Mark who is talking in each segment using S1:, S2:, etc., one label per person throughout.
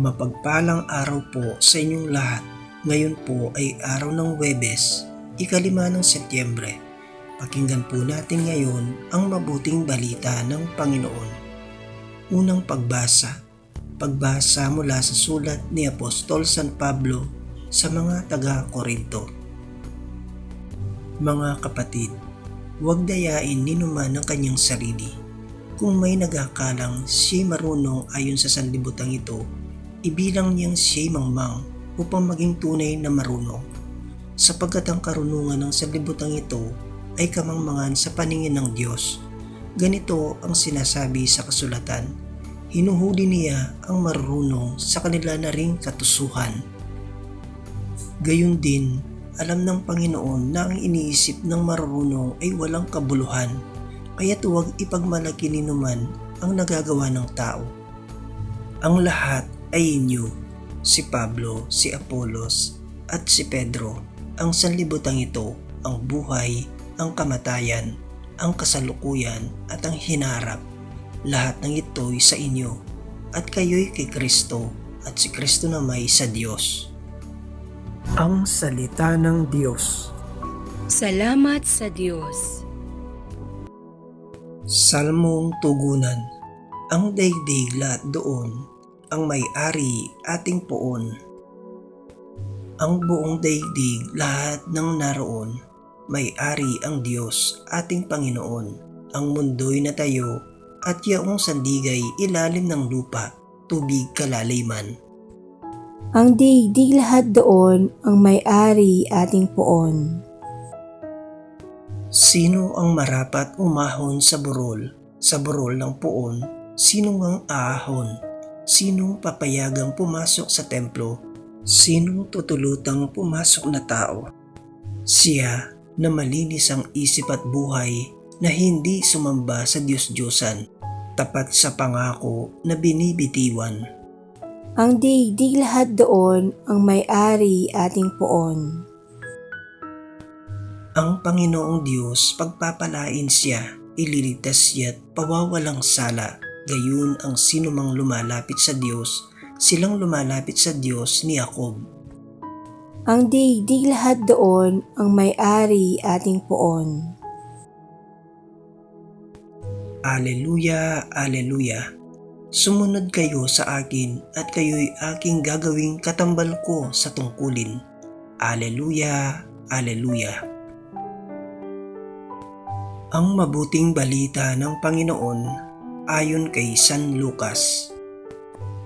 S1: Mapagpalang araw po sa inyong lahat. Ngayon po ay araw ng Webes, ikalima ng Setyembre. Pakinggan po natin ngayon ang mabuting balita ng Panginoon. Unang pagbasa. Pagbasa mula sa sulat ni Apostol San Pablo sa mga taga-Korinto. Mga kapatid, huwag dayain ni naman ang kanyang sarili. Kung may nagakalang siya'y marunong ayon sa sanlibutan ito, ibilang niyang siya'y mangmang upang maging tunay na marunong. Sapagkat ang karunungan ng sanlibutan ito ay kamangmangan sa paningin ng Diyos. Ganito ang sinasabi sa kasulatan. Hinuhuli niya ang marunong sa kanila na ring katusuhan. Gayun din, alam ng Panginoon na ang iniisip ng marunong ay walang kabuluhan, kaya huwag ipagmalaki ni naman ang nagagawa ng tao. Ang lahat ay inyo, si Pablo, si Apolos, at si Pedro. Ang sanlibutan ito, ang buhay, ang kamatayan, ang kasalukuyan, at ang hinarap. Lahat ng ito'y sa inyo, at kayo'y kay Kristo, at si Kristo namay sa Diyos. Ang Salita ng Diyos
S2: Salamat sa Diyos.
S1: Salmong Tugunan Ang daigdig lahat doon, ang may-ari ating poon. Ang buong daigdig lahat ng naroon, may-ari ang Diyos ating Panginoon. Ang mundo'y natayo at yaong sandigay ilalim ng lupa, tubig kalaliman.
S3: Ang digdig lahat doon ang may-ari ating poon.
S1: Sino ang marapat umahon sa burol? Sa burol ng poon, sino ang aahon? Sinong papayagang pumasok sa templo? Sinong tutulutang pumasok na tao? Siya na malinis ang isip at buhay na hindi sumamba sa Diyos-Diyosan, tapat sa pangako na binibitiwan.
S3: Ang digdig lahat doon ang may-ari ating poon.
S1: Ang Panginoong Diyos pagpapalain siya, ililigtas siya at pawawalang sala. Gayun ang sinumang lumalapit sa Diyos, silang lumalapit sa Diyos ni Jacob.
S3: Ang digdig lahat doon ang may-ari ating poon.
S1: Aleluya, Aleluya. Sumunod kayo sa akin at kayo'y aking gagawing katambal ko sa tungkulin. Aleluya, Aleluya. Ang mabuting balita ng Panginoon ayon kay San Lucas.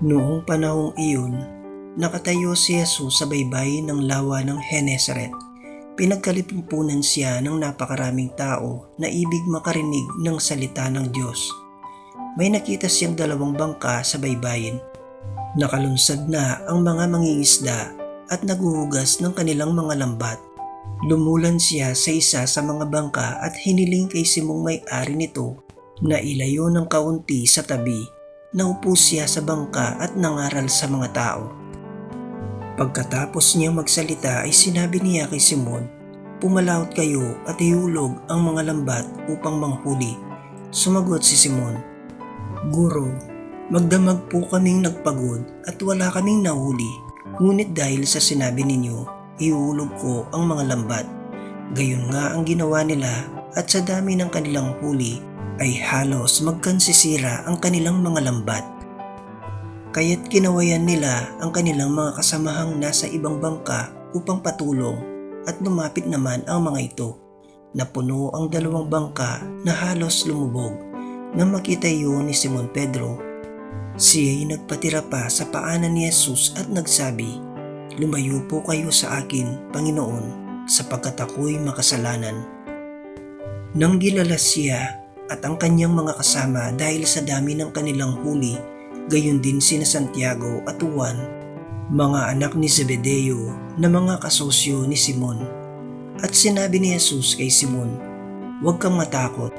S1: Noong panahong iyon, nakatayo si Jesus sa baybay ng lawa ng Genesaret. Pinagkalipunan siya ng napakaraming tao na ibig makarinig ng salita ng Diyos. May nakita siyang dalawang bangka sa baybayin. Nakalunsad na ang mga mangingisda at naguhugas ng kanilang mga lambat. Lumulan siya sa isa sa mga bangka at hiniling kay Simong may-ari nito na ilayo ng kaunti sa tabi. Naupo siya sa bangka at nangaral sa mga tao. Pagkatapos niya magsalita ay sinabi niya kay Simon, Pumalaot kayo at ihulog ang mga lambat upang manghuli. Sumagot si Simon, Guro, magdamag po kaming nagpagod at wala kaming nahuli. Ngunit dahil sa sinabi ninyo, ihulog ko ang mga lambat. Gayon nga ang ginawa nila at sa dami ng kanilang huli ay halos magkansisira ang kanilang mga lambat. Kaya't kinawayan nila ang kanilang mga kasamahang nasa ibang bangka upang patulong at lumapit naman ang mga ito. Napuno ang dalawang bangka na halos lumubog. Nang makita iyon ni Simon Pedro, siya'y nagpatira pa sa paanan ni Jesus at nagsabi, Lumayo po kayo sa akin, Panginoon, sapagkat ako'y makasalanan. Nang gilala siya at ang kanyang mga kasama dahil sa dami ng kanilang huli, gayon din sina Santiago at Juan, mga anak ni Zebedeo na mga kasosyo ni Simon. At sinabi ni Jesus kay Simon, Huwag kang matakot,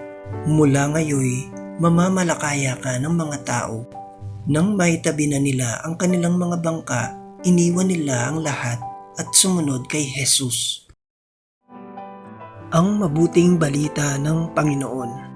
S1: mula ngayoy mamamalakaya ka ng mga tao. Nang maitabi na nila ang kanilang mga bangka, iniwan nila ang lahat at sumunod kay Jesus. Ang mabuting balita ng Panginoon.